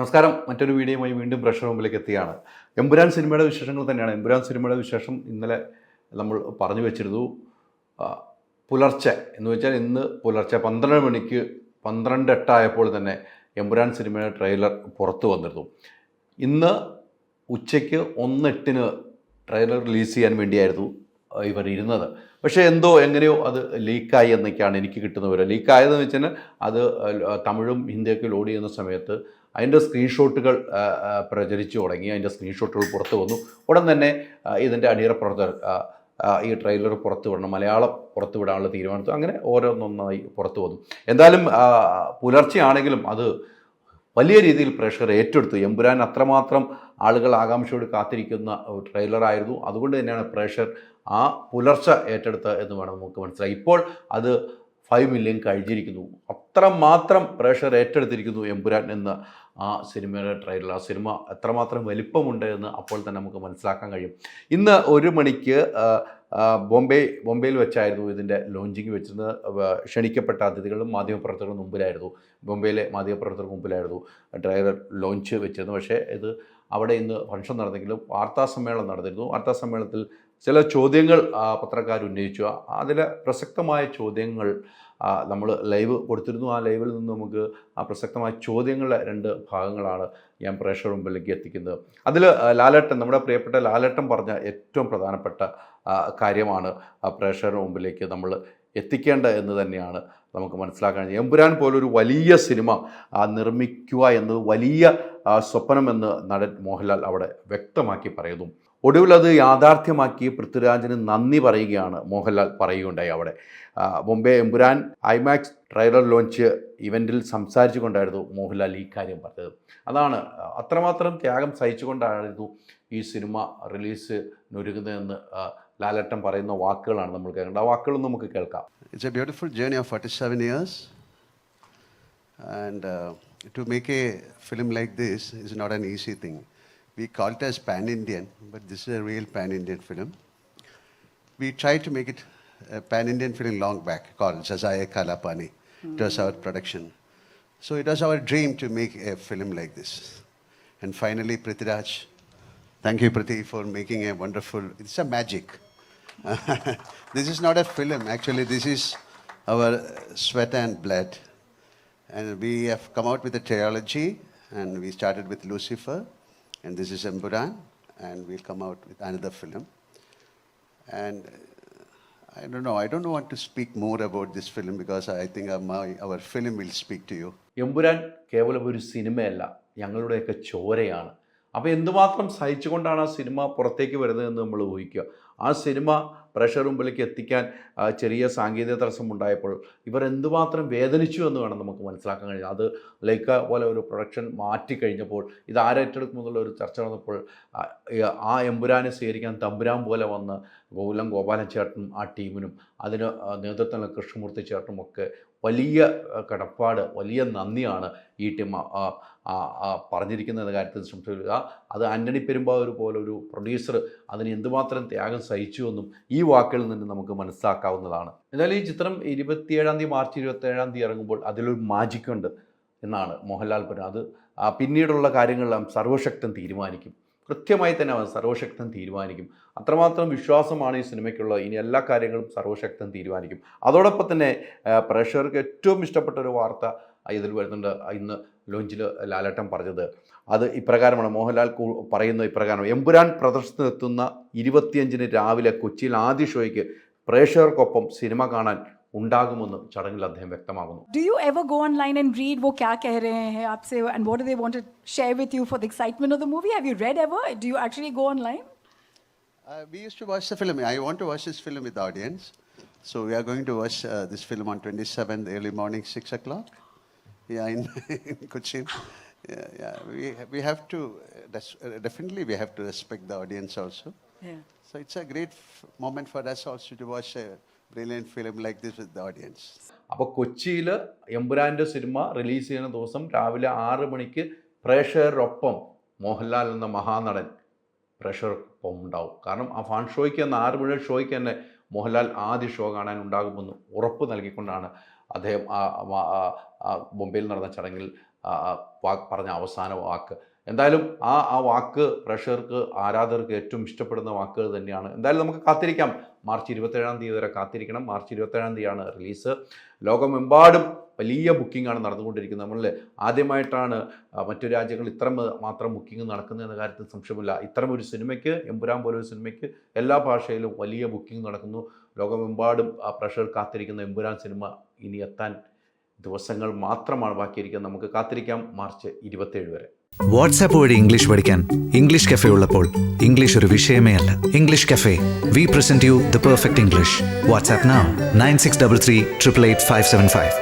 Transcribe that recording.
നമസ്കാരം. മറ്റൊരു വീഡിയോയുമായി വീണ്ടും പ്രഷർ മുമ്പിലേക്ക് എത്തിയാണ് എമ്പുരാൻ സിനിമയുടെ വിശേഷങ്ങൾ തന്നെയാണ്. എമ്പുരാൻ സിനിമയുടെ വിശേഷം ഇന്നലെ നമ്മൾ പറഞ്ഞു വെച്ചിരുന്നു. പുലർച്ചെ എന്ന് വെച്ചാൽ ഇന്ന് പുലർച്ചെ പന്ത്രണ്ട് മണിക്ക് പന്ത്രണ്ട് എട്ടായപ്പോൾ തന്നെ എമ്പുരാൻ സിനിമയുടെ ട്രെയിലർ പുറത്തു വന്നിരുന്നു. ഇന്ന് ഉച്ചയ്ക്ക് ഒന്നെട്ടിന് ട്രെയിലർ റിലീസ് ചെയ്യാൻ വേണ്ടിയായിരുന്നു ഇവർ ഇരുന്നത്. പക്ഷേ എന്തോ എങ്ങനെയോ അത് ലീക്കായി എന്നൊക്കെയാണ് എനിക്ക് കിട്ടുന്ന വിവരം. ലീക്കായതെന്ന് വെച്ചാൽ അത് തമിഴും ഹിന്ദിയൊക്കെ ലോഡ് ചെയ്യുന്ന സമയത്ത് അതിന്റെ സ്ക്രീൻഷോട്ടുകൾ പ്രചരിച്ചു തുടങ്ങി. അതിന്റെ സ്ക്രീൻഷോട്ടുകൾ പുറത്തു വന്നു. ഉടൻ തന്നെ ഇതിന്റെ അണിയറ പ്രവർത്തകർ ഈ ട്രെയിലർ പുറത്തു വിടണം മലയാളം പുറത്തു വിടാനുള്ള തീരുമാനത്തിൽ അങ്ങനെ ഓരോന്നൊന്നായി പുറത്തു വന്നു. എന്തായാലും പുലർച്ചെയാണെങ്കിലും അത് വലിയ രീതിയിൽ പ്രേക്ഷകർ ഏറ്റെടുത്തു. എമ്പുരാൻ അത്രമാത്രം ആളുകൾ ആകാംക്ഷയോട് കാത്തിരിക്കുന്ന ട്രെയിലറായിരുന്നു അതുകൊണ്ട് തന്നെയാണ് പ്രേക്ഷകർ ആ പുലർച്ച ഏറ്റെടുത്ത് എന്ന് വേണം നമുക്ക് മനസ്സിലായി. ഇപ്പോൾ അത് ഫൈവ് മില്യൺ കഴിഞ്ഞിരിക്കുന്നു. അത്രമാത്രം പ്രേക്ഷകർ ഏറ്റെടുത്തിരിക്കുന്നു എമ്പുരാൻ എന്ന ആ സിനിമയുടെ ട്രെയിലർ ആ സിനിമ എത്രമാത്രം വലിപ്പമുണ്ട് എന്ന് അപ്പോൾ തന്നെ നമുക്ക് മനസ്സിലാക്കാൻ കഴിയും. ഇന്ന് ഒരു മണിക്ക് ബോംബെ ബോംബെയിൽ വെച്ചായിരുന്നു ഇതിന്റെ ലോഞ്ചിങ് വെച്ചിരുന്നത്. ക്ഷണിക്കപ്പെട്ട അതിഥികളും മാധ്യമപ്രവർത്തകരും മുമ്പിലായിരുന്നു. ബോംബെയിലെ മാധ്യമപ്രവർത്തകർക്ക് മുമ്പിലായിരുന്നു ട്രെയിലർ ലോഞ്ച് വെച്ചിരുന്നത്. പക്ഷേ ഇത് അവിടെ ഇന്ന് ഫംഗ്ഷൻ നടന്നെങ്കിലും വാർത്താ സമ്മേളനം നടന്നിരുന്നു. വാർത്താ സമ്മേളനത്തിൽ ചില ചോദ്യങ്ങൾ പത്രക്കാർ ഉന്നയിച്ചു. അതിലെ പ്രസക്തമായ ചോദ്യങ്ങൾ നമ്മൾ ലൈവ് കൊടുത്തിരുന്നു. ആ ലൈവിൽ നിന്ന് നമുക്ക് ആ പ്രസക്തമായ ചോദ്യങ്ങളുടെ രണ്ട് ഭാഗങ്ങളാണ് ഞാൻ പ്രേക്ഷകർ മുമ്പിലേക്ക് എത്തിക്കുന്നത്. അതിൽ ലാലേട്ടൻ നമ്മുടെ പ്രിയപ്പെട്ട ലാലേട്ടൻ പറഞ്ഞ ഏറ്റവും പ്രധാനപ്പെട്ട കാര്യമാണ് ആ പ്രേക്ഷകരുടെ മുമ്പിലേക്ക് നമ്മൾ എത്തിക്കേണ്ട എന്ന് തന്നെയാണ് നമുക്ക് മനസ്സിലാക്കാൻ എമ്പുരാൻ പോലൊരു വലിയ സിനിമ നിർമ്മിക്കുക എന്നത് വലിയ സ്വപ്നമെന്ന് നടൻ മോഹൻലാൽ അവിടെ വ്യക്തമാക്കി പറയുന്നു. ഒടുവിൽ അത് യാഥാർത്ഥ്യമാക്കി പൃഥ്വിരാജിന് നന്ദി പറയുകയാണ് മോഹൻലാൽ പറയുകയുണ്ടായി അവിടെ. Mumbai Empuraan IMAX trailer launch ഇവന്റിൽ സംസാരിച്ചു കൊണ്ടായിരുന്നു മോഹൻലാൽ ഈ കാര്യം പറഞ്ഞത്. അതാണ് അത്രമാത്രം ത്യാഗം സഹിച്ചുകൊണ്ടായിരുന്നു ഈ സിനിമ റിലീസിനൊരുങ്ങുന്നതെന്ന് ആ, ലാലട്ടൻ പറയുന്ന വാക്കുകളാണ് നമ്മൾ കേൾക്കേണ്ടത്. ആ വാക്കുകളും നമുക്ക് കേൾക്കാം. It's a beautiful journey of 47 years. And uh, to make a film like this is not an easy thing. We call it as pan Indian, but this is a real pan Indian film. We tried to make it a pan Indian film long back called Jazaya Kalapani. It was our production. So it was our dream to make a film like this. And finally, Prithviraj, thank you, Priti, for making a wonderful, it's a magic. this is not a film, actually, this is our sweat and blood. And we have come out with a trilogy, and we started with Lucifer, and this is Emburan, and we'll come out with another film. And uh, I don't know, I don't want to speak more about this film because I think my, our film will speak to you. Empuraan കേവലം ഒരു സിനിമയല്ല ഞങ്ങളുടെയൊക്കെ ചോരയാണ് അപ്പോൾ എന്തുമാത്രം സഹിച്ചുകൊണ്ടാണ് ആ cinema പുറത്തേക്ക് വരുന്നതെന്ന് നമ്മൾ ഊഹിക്കുക ആ സിനിമ പ്രഷർ മുമ്പിലേക്ക് എത്തിക്കാൻ ചെറിയ സാങ്കേതിക തടസ്സം ഉണ്ടായപ്പോൾ ഇവർ എന്തുമാത്രം വേദനിച്ചു എന്ന് വേണം നമുക്ക് മനസ്സിലാക്കാൻ കഴിയും അത് ലൈക്ക പോലെ ഒരു പ്രൊഡക്ഷൻ മാറ്റി കഴിഞ്ഞപ്പോൾ ഇത് ആരേറ്റെടുക്കുമെന്നുള്ള ഒരു ചർച്ച വന്നപ്പോൾ ആ, എമ്പുരാനെ സ്വീകരിക്കാൻ തമ്പുരാൻ പോലെ വന്ന് ഗോകുലം ഗോപാലൻ ചേട്ടനും ആ ടീമിനും അതിന് നേതൃത്വം കൃഷ്ണമൂർത്തി ചേട്ടനും ഒക്കെ വലിയ കടപ്പാട് വലിയ നന്ദിയാണ് ഈ ടീം പറഞ്ഞിരിക്കുന്ന കാര്യത്തിൽ സംശയമില്ല അത് ആന്റണി പെരുമ്പാവൂർ പോലെ ഒരു പ്രൊഡ്യൂസർ അതിന് എന്തുമാത്രം ത്യാഗം സഹിച്ചു എന്നും ഈ വാക്കുകളിൽ നിന്ന് നമുക്ക് മനസ്സിലാക്കാവുന്നതാണ്. എന്നാലും ഈ ചിത്രം ഇരുപത്തിയേഴാം തീയതി മാർച്ച് ഇരുപത്തേഴാം തീയതി ഇറങ്ങുമ്പോൾ അതിലൊരു മാജിക് ഉണ്ട് എന്നാണ് മോഹൻലാൽ പറഞ്ഞത്. അത് പിന്നീടുള്ള കാര്യങ്ങളെല്ലാം സർവശക്തൻ തീരുമാനിക്കും. കൃത്യമായി തന്നെ അവൻ സർവശക്തൻ തീരുമാനിക്കും. അത്രമാത്രം വിശ്വാസമാണ് ഈ സിനിമയ്ക്കുള്ളത്. ഇനി എല്ലാ കാര്യങ്ങളും സർവശക്തൻ തീരുമാനിക്കും. അതോടൊപ്പം തന്നെ പ്രേക്ഷകർക്ക് ഏറ്റവും ഇഷ്ടപ്പെട്ട ഒരു വാർത്ത ഇതിൽ വരുന്നുണ്ട്. ഇന്ന് ലോഞ്ചിൽ ലാലട്ടം പറഞ്ഞത്. അത് ഇപ്രകാരമാണ്. മോഹൻലാൽ പറയുന്നത് ഇപ്രകാരം. എമ്പുരാൻ പ്രദർശനത്തിനെത്തുന്ന ഇരുപത്തിയഞ്ചിന് രാവിലെ കൊച്ചിയിൽ ആദ്യ ഷോയ്ക്ക് പ്രേക്ഷകർക്കൊപ്പം സിനിമ കാണാൻ ഉണ്ടാകുമെന്ന് ചടങ്ങിൽ അദ്ദേഹം വ്യക്തമാകുന്നു. Do you ever go online and read വോ ക്യാ കഹ രഹേ ഹൈ ആപ്സെ and what they wanted share with you for the excitement of the movie have you read ever do you actually go online we use to watch the film I want to watch this film with audience so we are going to watch this film on 27th early morning 6 o'clock. Yeah, in, in Cochin. Yeah, yeah. We, we have to, uh, that's- uh, definitely we have to respect the audience also. Yeah. So it's a great f- moment for us also to watch a brilliant film like this with the audience. അപ്പോൾ കൊച്ചിയിൽ എമ്പുരാന്റെ cinema release ചെയ്യുന്ന ദിവസം രാവിലെ ആറ് മണിക്ക് പ്രേക്ഷകരൊപ്പം മോഹൻലാൽ എന്ന മഹാനടൻ പ്രേക്ഷകർക്കൊപ്പം ഉണ്ടാവും കാരണം ആ ഫാൻ ഷോയ്ക്ക് എന്ന ആറ് മണി ഷോയ്ക്ക് തന്നെ മോഹൻലാൽ ആദ്യ ഷോ കാണാൻ ഉണ്ടാകുമെന്ന് ഉറപ്പ് നൽകിക്കൊണ്ടാണ് അദ്ദേഹം ബോംബെയിൽ നടന്ന ചടങ്ങിൽ പറഞ്ഞ അവസാന വാക്ക്. എന്തായാലും ആ ആ വാക്ക് പ്രഷർക്ക് ആരാധകർക്ക് ഏറ്റവും ഇഷ്ടപ്പെടുന്ന വാക്കുകൾ തന്നെയാണ്. എന്തായാലും നമുക്ക് കാത്തിരിക്കാം. മാർച്ച് ഇരുപത്തേഴാം തീയതി വരെ കാത്തിരിക്കണം. മാർച്ച് ഇരുപത്തേഴാം തീയതിയാണ് റിലീസ്. ലോകമെമ്പാടും വലിയ ബുക്കിംഗാണ് നടന്നുകൊണ്ടിരിക്കുന്നത് നമ്മളിൽ ആദ്യമായിട്ടാണ് മറ്റു രാജ്യങ്ങൾ ഇത്ര മാത്രം ബുക്കിംഗ് നടക്കുന്നത് എന്ന കാര്യത്തിൽ സംശയമില്ല. ഇത്തരം ഒരു സിനിമയ്ക്ക് എമ്പുരാൻ പോലൊരു സിനിമയ്ക്ക് എല്ലാ ഭാഷയിലും വലിയ ബുക്കിംഗ് നടക്കുന്നു. ലോകമെമ്പാടും ആ പ്രഷർ കാത്തിരിക്കുന്ന എമ്പുരാൻ സിനിമ ഇനി എത്താൻ ദിവസങ്ങൾ മാത്രമാണ് ബാക്കിയിരിക്കുന്നത്. നമുക്ക് കാത്തിരിക്കാം മാർച്ച് ഇരുപത്തേഴ് വരെ. വാട്സാപ്പ് വഴി ഇംഗ്ലീഷ് പഠിക്കാൻ ഇംഗ്ലീഷ് കഫേ ഉള്ളപ്പോൾ ഇംഗ്ലീഷ് ഒരു വിഷയമേ അല്ല. English cafe we present you the perfect English WhatsApp nine six double three triple eight five seven five